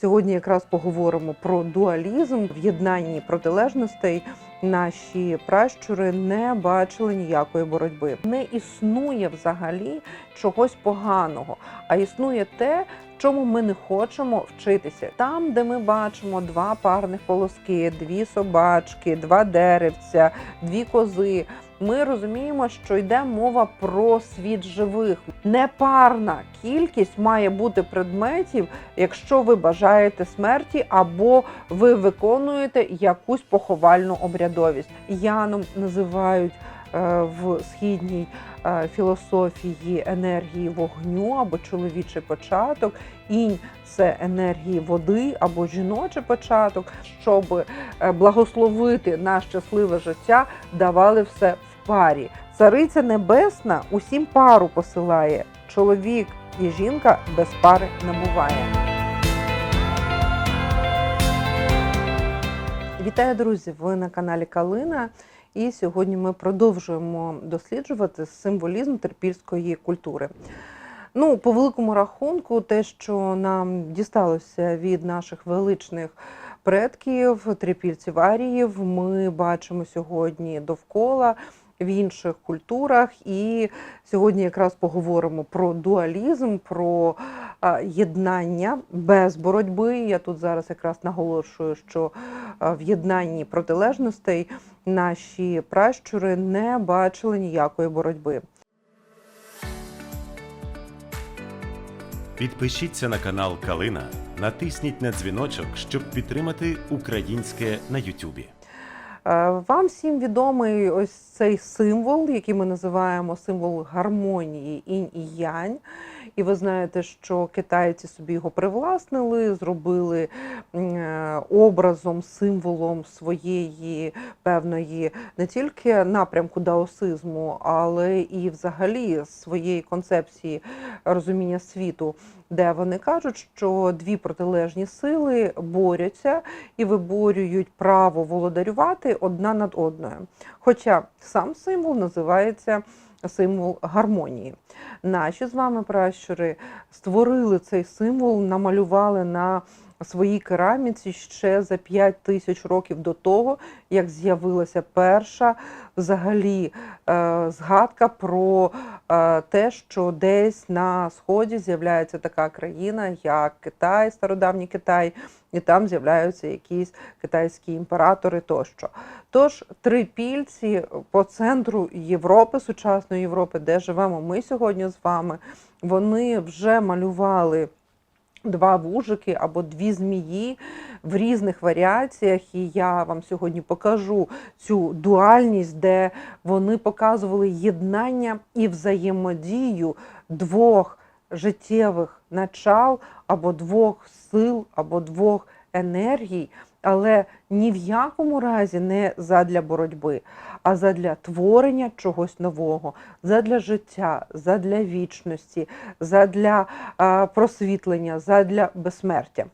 Сьогодні якраз поговоримо про дуалізм в єднанні протилежностей. Наші пращури не бачили ніякої боротьби. Не існує взагалі чогось поганого, а існує те, чому ми не хочемо вчитися. Там, де ми бачимо два парних полоски, дві собачки, два деревця, дві кози. Ми розуміємо, що йде мова про світ живих. Непарна кількість має бути предметів, якщо ви бажаєте смерті або ви виконуєте якусь поховальну обрядовість. Яном називають е, в східній е, філософії енергії вогню або чоловічий початок. Інь це енергії води або жіночий початок, щоб е, благословити на щасливе життя, давали все парі. Цариця Небесна усім пару посилає. Чоловік і жінка без пари не буває. Вітаю, друзі! Ви на каналі Калина. І сьогодні ми продовжуємо досліджувати символізм терпільської культури. Ну, по великому рахунку, те, що нам дісталося від наших величних предків, трипільців аріїв, ми бачимо сьогодні довкола в інших культурах. І сьогодні якраз поговоримо про дуалізм, про єднання без боротьби. Я тут зараз якраз наголошую, що в єднанні протилежностей наші пращури не бачили ніякої боротьби. Підпишіться на канал Калина, натисніть на дзвіночок, щоб підтримати українське на Ютубі. Е, Вам всім відомий ось цей символ, який ми називаємо символ гармонії інь і янь. І ви знаєте, що китайці собі його привласнили, зробили е, образом, символом своєї певної не тільки напрямку даосизму, але і взагалі своєї концепції розуміння світу, де вони кажуть, що дві протилежні сили борються і виборюють право володарювати одна над одною. Хоча сам символ називається символ гармонії. Наші з вами пращури створили цей символ, намалювали на своїй кераміці ще за 5 тисяч років до того, як з'явилася перша взагалі е, згадка про е, те, що десь на сході з'являється така країна, як Китай, стародавній Китай, і там з'являються якісь китайські імператори тощо. Тож трипільці по центру Європи, сучасної Європи, де живемо ми сьогодні з вами, вони вже малювали два вужики або дві змії в різних варіаціях. І я вам сьогодні покажу цю дуальність, де вони показували єднання і взаємодію двох життєвих начал або двох сил, або двох енергій. Але ні в якому разі не задля боротьби, а задля творення чогось нового, задля життя, задля вічності, задля просвітлення, задля безсмертя.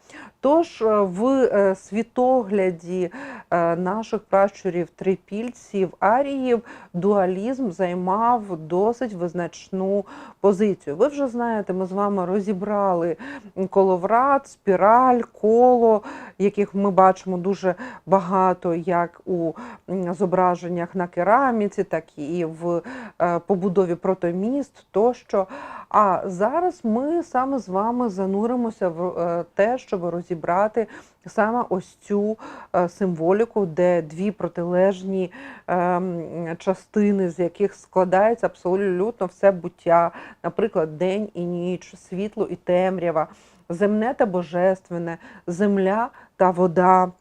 Тож е, в е, світогляді е, наших пращурів трипільців аріїв дуалізм займав досить визначну позицію. Ви вже знаєте, ми з вами розібрали коловрат, спіраль, коло, яких ми бачимо дуже багато як у зображеннях на кераміці, так і в е, побудові протоміст тощо. А зараз ми саме з вами зануримося в е, те, щоб розібрати саме ось цю е, символіку, де дві протилежні частини, з яких складається абсолютно все буття, наприклад, день і ніч, світло і темрява, земне та божественне, земля та вода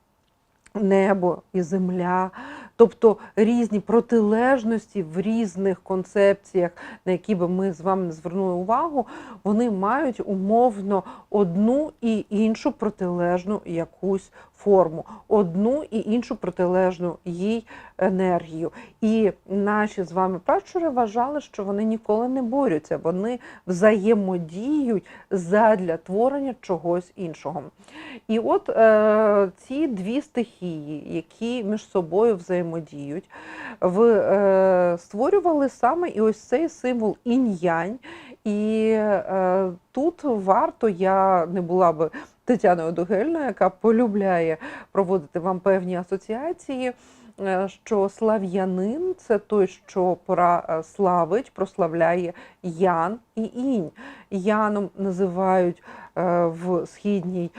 небо і земля, тобто різні протилежності в різних концепціях, на які би ми з вами не звернули увагу, вони мають умовно одну і іншу протилежну якусь форму, одну і іншу протилежну їй енергію. І наші з вами пращури вважали, що вони ніколи не борються, вони взаємодіють задля творення чогось іншого. І от е, ці дві стихії, які між собою взаємодіють, в, е, створювали саме і ось цей символ інь-янь. І е, тут варто, я не була би Тетяною Дугельною, яка полюбляє проводити вам певні асоціації. е, Що слав'янин це той, що пора е, славить, прославляє Ян і інь. Яном називають е, в східній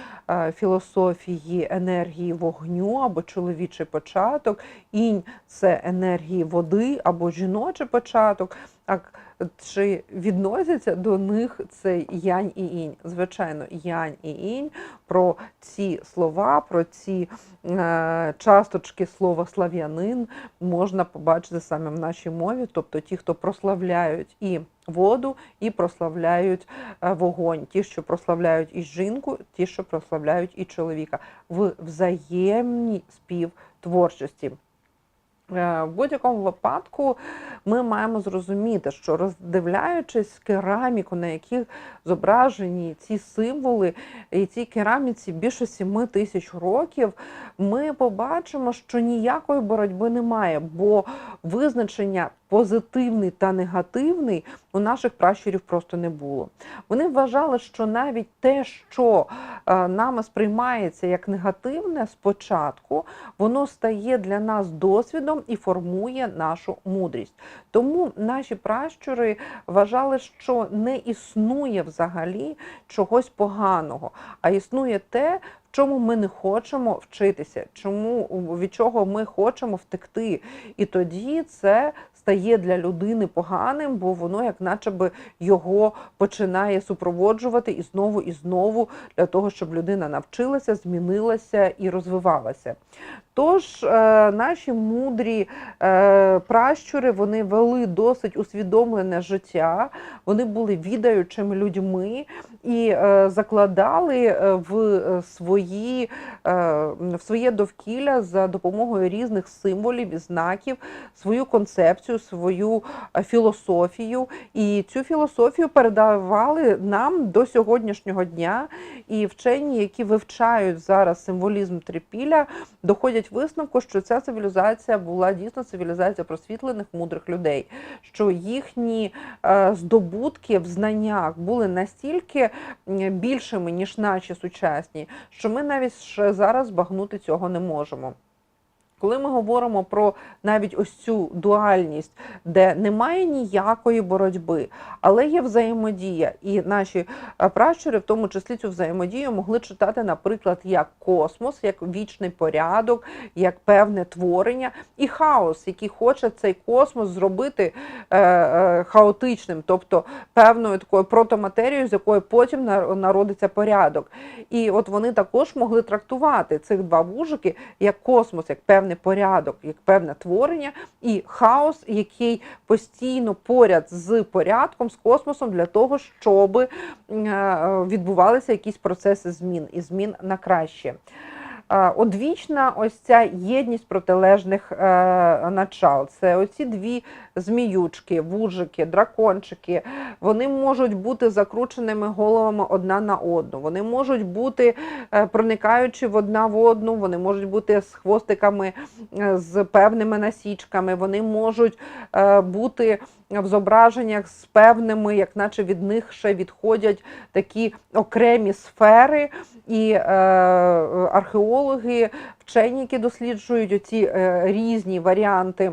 філософії енергії вогню або чоловічий початок. Інь це енергії води або жіночий початок. Чи відносяться до них цей янь і інь? Звичайно, янь і інь про ці слова, про ці е, часточки слова слав'янин можна побачити саме в нашій мові, тобто ті, хто прославляють і воду, і прославляють е, вогонь, ті, що прославляють і жінку, ті, що прославляють і чоловіка в взаємній співтворчості. Е, В будь-якому випадку ми маємо зрозуміти, що роздивляючись кераміку, на яких зображені ці символи, і цій кераміці більше 7 тисяч років, ми побачимо, що ніякої боротьби немає, бо визначення позитивний та негативний у наших пращурів просто не було. Вони вважали, що навіть те, що е, нами сприймається як негативне спочатку, воно стає для нас досвідом і формує нашу мудрість. Тому наші пращури вважали, що не існує взагалі чогось поганого, а існує те, чому ми не хочемо вчитися, чому від чого ми хочемо втекти. І тоді це стає для людини поганим, бо воно як наче би його починає супроводжувати і знову і знову для того, щоб людина навчилася, змінилася і розвивалася. Тож е, наші мудрі е, пращури вони вели досить усвідомлене життя, вони були відаючими людьми і е, закладали в свої в своє довкілля за допомогою різних символів і знаків свою концепцію, свою філософію. І цю філософію передавали нам до сьогоднішнього дня. І вчені, які вивчають зараз символізм трипілля, доходять висновку, що ця цивілізація була дійсно цивілізація просвітлених мудрих людей, що їхні е, здобутки в знаннях були настільки більшими, ніж наші сучасні, що ми навіть ще зараз багнути цього не можемо. Коли ми говоримо про навіть ось цю дуальність, де немає ніякої боротьби, але є взаємодія, і наші е, пращури, в тому числі цю взаємодію, могли читати, наприклад, як космос, як вічний порядок, як певне творення, і хаос, який хоче цей космос зробити е, е, хаотичним, тобто певною такою протоматерією, з якої потім народиться порядок. І от вони також могли трактувати цих два вужики як космос, як певний порядок, як певне творення, і хаос, який постійно поряд з порядком, з космосом, для того, щоб е, відбувалися якісь процеси змін і змін на краще. Одвічна ось ця єдність протилежних е, начал. Це оці дві зміючки, вужики, дракончики. Вони можуть бути закрученими головами одна на одну. Вони можуть бути е, проникаючи в одна в одну, вони можуть бути з хвостиками, е, з певними насічками, вони можуть бути в зображеннях з певними, як наче від них ще відходять такі окремі сфери, і е, археологи, вчені, які досліджують оці е, різні варіанти.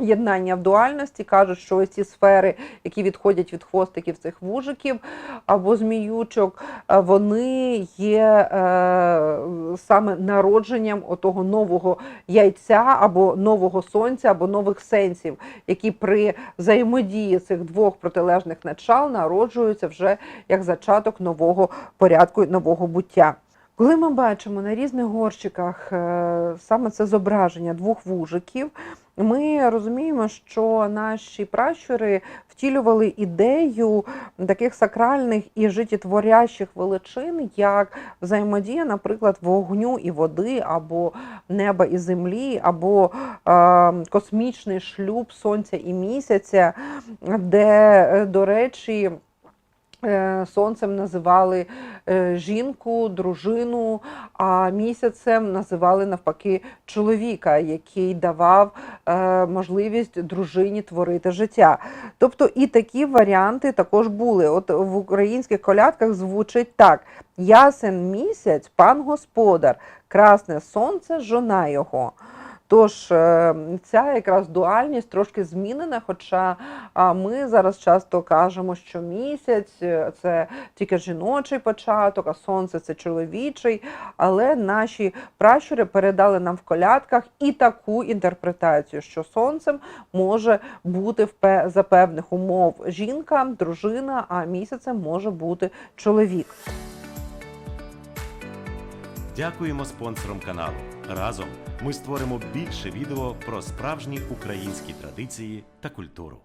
Єднання в дуальності кажуть, що ці сфери, які відходять від хвостиків цих вужиків або зміючок, е, вони є е, саме народженням отого нового яйця або нового сонця, або нових сенсів, які при взаємодії цих двох протилежних начал народжуються вже як зачаток нового порядку, нового буття. Коли ми бачимо на різних горщиках е, саме це зображення двох вужиків, ми розуміємо, що наші пращури втілювали ідею таких сакральних і життєтворящих величин, як взаємодія, наприклад, вогню і води, або неба і землі, або е, космічний шлюб сонця і місяця, де, е, до речі, сонцем називали е, жінку, дружину, а місяцем називали навпаки чоловіка, який давав е, можливість дружині творити життя. Тобто і такі варіанти також були. От в українських колядках звучить так: ясен місяць, пан господар, красне сонце, жона його. Тож е, ця якраз дуальність трошки змінена, хоча ми зараз часто кажемо, що місяць е, це тільки жіночий початок, а сонце це чоловічий. Але наші пращури передали нам в колядках і таку інтерпретацію, що сонцем може бути за певних умов жінка, дружина, а місяцем може бути чоловік. Дякуємо спонсорам каналу. Разом ми створимо більше відео про справжні українські традиції та культуру.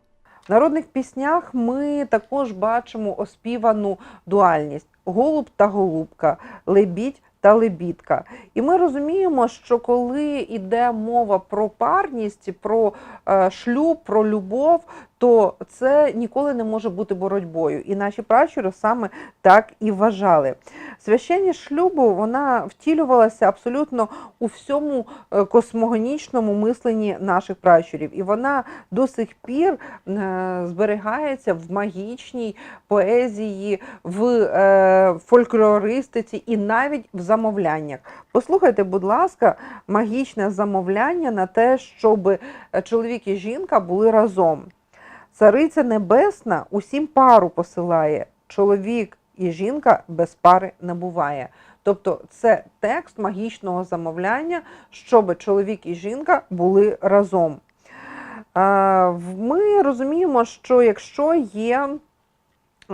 В народних піснях ми також бачимо оспівану дуальність голуб та голубка, лебідь та лебідка. І ми розуміємо, що коли йде мова про парність, про е, шлюб, про любов, то це ніколи не може бути боротьбою. І наші пращури саме так і вважали. Священність шлюбу вона втілювалася абсолютно у всьому е, космогонічному мисленні наших пращурів. І вона до сих пір е, зберігається в магічній поезії, в е, фольклористиці і навіть в замовляннях. Послухайте, будь ласка, магічне замовляння на те, щоб чоловік і жінка були разом. Цариця Небесна усім пару посилає. Чоловік і жінка без пари не буває. Тобто це текст магічного замовляння, щоб чоловік і жінка були разом. Ми розуміємо, що якщо є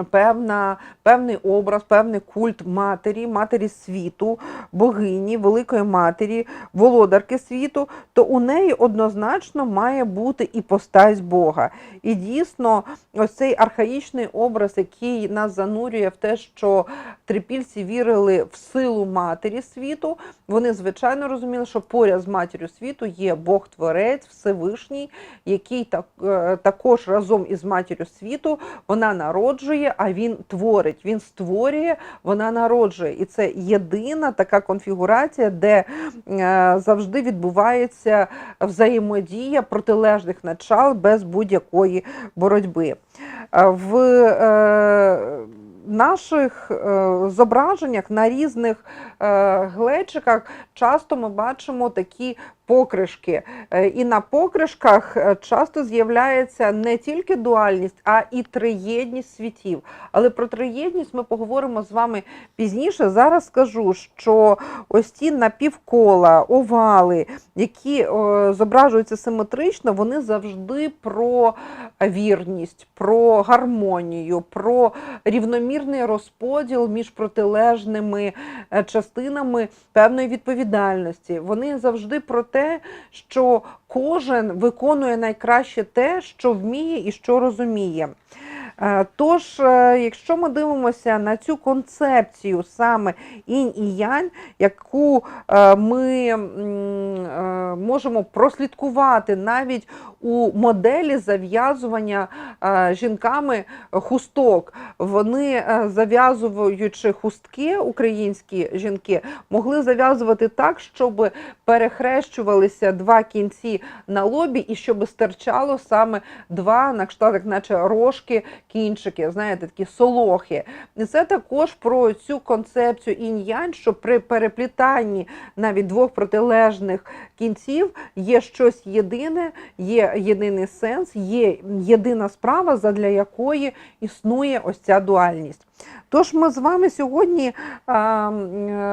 певна, певний образ, певний культ матері, матері світу, богині, великої матері, володарки світу, то у неї однозначно має бути і постать Бога. І дійсно, ось цей архаїчний образ, який нас занурює в те, що трипільці вірили в силу матері світу, вони звичайно розуміли, що поряд з матір'ю світу є Бог Творець, Всевишній, який так, е, також разом із матір'ю світу вона народжує, а він творить, він створює, вона народжує. І це єдина така конфігурація, де е, завжди відбувається взаємодія протилежних начал без будь-якої боротьби. Е, В е, наших зображеннях на різних глечиках часто ми бачимо такі покришки. Е, І на покришках е, часто з'являється не тільки дуальність, а і триєдність світів. Але про триєдність ми поговоримо з вами пізніше. Зараз скажу, що ось ці напівкола, овали, які е, зображуються симетрично, вони завжди про вірність, про гармонію, про рівномірний розподіл між протилежними частинами певної відповідальності. Вони завжди про те, що кожен виконує найкраще те, що вміє і що розуміє. Е, Тож, е, якщо ми дивимося на цю концепцію саме інь і янь, яку е, ми можемо прослідкувати навіть у моделі зав'язування жінками хусток, вони зав'язуючи хустки, українські жінки, могли зав'язувати так, щоб перехрещувалися два кінці на лобі, і щоб стирчало саме два на кшталт, наче рожки, кінчики, знаєте, такі солохи. І це також про цю концепцію інь-янь, що при переплітанні навіть двох протилежних кінців є щось єдине, є єдиний сенс, є єдина справа, задля якої існує ось ця дуальність. Тож ми з вами сьогодні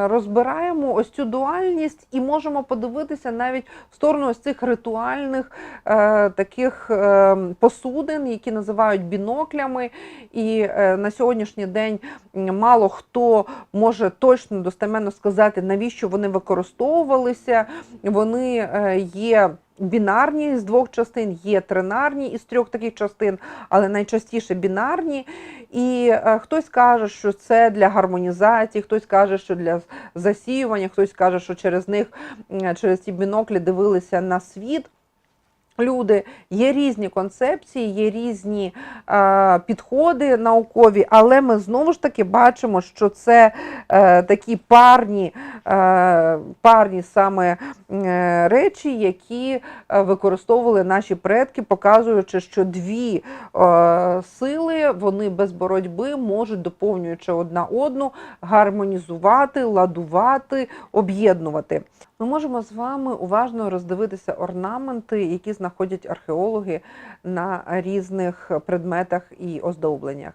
розбираємо ось цю дуальність і можемо подивитися навіть в сторону ось цих ритуальних е, таких е, посудин, які називають біноклями. І е, на сьогоднішній день мало хто може точно достеменно сказати, навіщо вони використовувалися. Вони е, є. Бінарні з двох частин, є тринарні із трьох таких частин, але найчастіше бінарні. І е, хтось каже, що це для гармонізації, хтось каже, що для засіювання, хтось каже, що через них, через ці біноклі дивилися на світ. Люди. Є різні концепції, є різні е, підходи наукові, але ми знову ж таки бачимо, що це е, такі парні, е, парні саме е, речі, які е, використовували наші предки, показуючи, що дві е, сили вони без боротьби можуть, доповнюючи одна одну, гармонізувати, ладувати, об'єднувати. Ми можемо з вами уважно роздивитися орнаменти, які знаходять археологи на різних предметах і оздобленнях.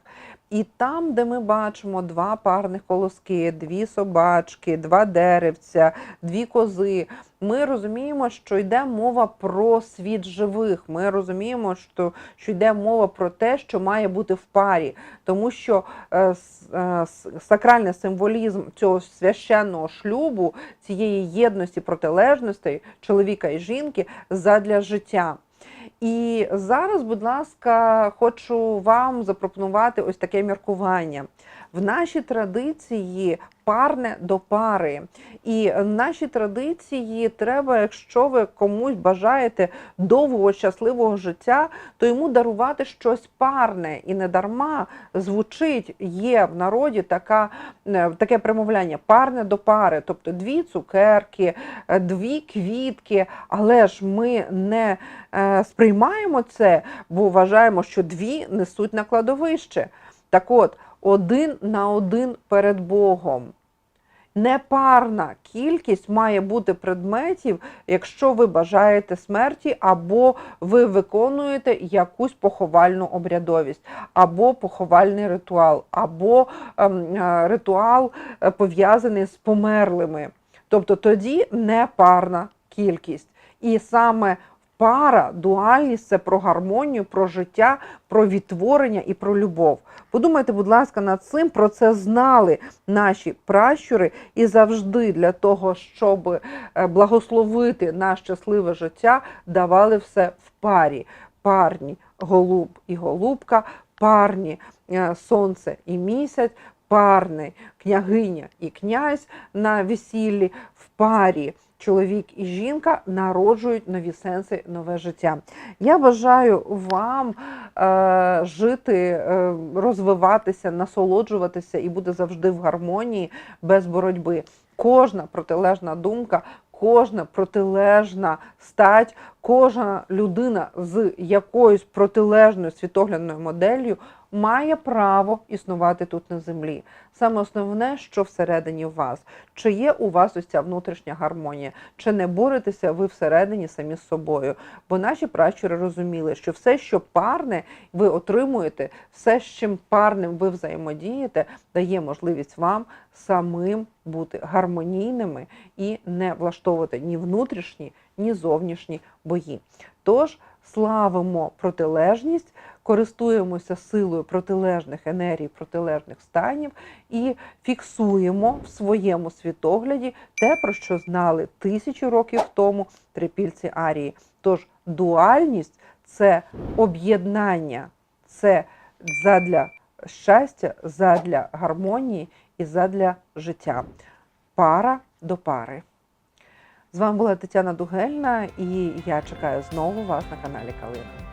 І там, де ми бачимо два парних колоски, дві собачки, два деревця, дві кози, ми розуміємо, що йде мова про світ живих. Ми розуміємо, що, що йде мова про те, що має бути в парі, тому що е, е, сакральний символізм цього священного шлюбу, цієї єдності протилежностей чоловіка і жінки задля життя. І зараз, будь ласка, хочу вам запропонувати ось таке міркування. В нашій традиції парне до пари. І в нашій традиції треба, якщо ви комусь бажаєте довгого щасливого життя, то йому дарувати щось парне. І не дарма звучить, є в народі така, е, таке примовляння парне до пари, тобто дві цукерки, е, дві квітки, але ж ми не е, сприймаємо це, бо вважаємо, що дві несуть на кладовище. Так от, один на один перед Богом. Непарна кількість має бути предметів, якщо ви бажаєте смерті, або ви виконуєте якусь поховальну обрядовість, або поховальний ритуал, або ем, е, ритуал е, пов'язаний з померлими. Тобто тоді непарна кількість. І саме пара, дуальність це про гармонію, про життя, про відтворення і про любов. Подумайте, будь ласка, над цим про це знали наші пращури, і завжди для того, щоб е, благословити на щасливе життя, давали все в парі. Парні голуб і голубка, парні е, сонце і місяць, парний княгиня і князь на весіллі в парі. Чоловік і жінка народжують нові сенси, нове життя. Я бажаю вам е, жити, е, розвиватися, насолоджуватися і бути завжди в гармонії без боротьби. Кожна протилежна думка, кожна протилежна стать, кожна людина з якоюсь протилежною світоглядною моделлю має право існувати тут на землі. Саме основне, що всередині вас, чи є у вас ось ця внутрішня гармонія, чи не боретеся ви всередині самі з собою. Бо наші пращури розуміли, що все, що парне ви отримуєте, все, з чим парним ви взаємодієте, дає можливість вам самим бути гармонійними і не влаштовувати ні внутрішні, ні зовнішні бої. Тож славимо протилежність, користуємося силою протилежних енергій, протилежних станів і фіксуємо в своєму світогляді те, про що знали тисячі років тому трипільці Арії. Тож дуальність це об'єднання, це задля щастя, задля гармонії і задля життя. Пара до пари. З вами була Тетяна Дугельна, і я чекаю знову вас на каналі Калина.